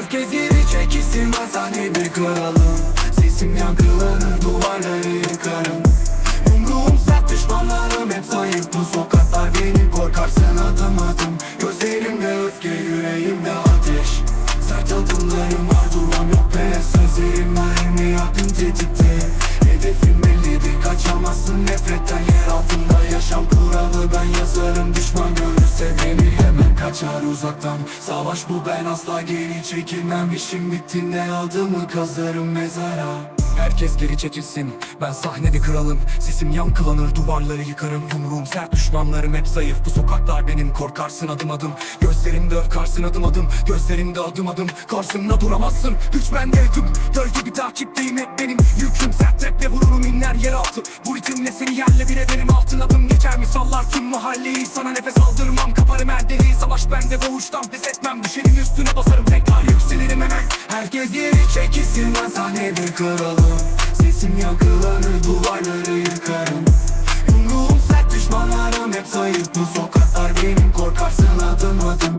Herkes geri çekilsin sahne bir kralım. Sesim yankılanır duvarları yıkarım. Yumruğum sert düşmanlarım hep zayıf. Bu sokaklar benim korkarsın adım adım. Gözlerimde öfke yüreğimde ateş. Sert adımlarım var durmam yok pes Sözlerim mermi yakın tetikte. Hedefim bellidir kaçamazsın nefretten kaçar uzaktan. Savaş bu ben asla geri çekilmem. İşim bittiğinde adımı kazarım mezara. Herkes geri çekilsin Ben sahnede kralım. Sesim yankılanır duvarları yıkarım. Yumruğum sert düşmanlarım hep zayıf. Bu sokaklar benim korkarsın adım adım. Gözlerimde öfkarsın adım adım. Gözlerimde adım adım. Karşımda duramazsın Güç bende tüm Döl gibi takipteyim hep benim Yüküm sert raple vururum inler yer altı. Bu ritimle seni yerle bir ederim. Altın adım geçer mi? Sallar mahalleyi Sana nefes aldırmam. Kaparım her deliği Savaş bende boğuştan pes etmem. Düşenin üstüne basarım. Tekrar yükselirim hemen. Herkes geri çekilsin. Ben sahnede kralım Sesim yankılanır duvar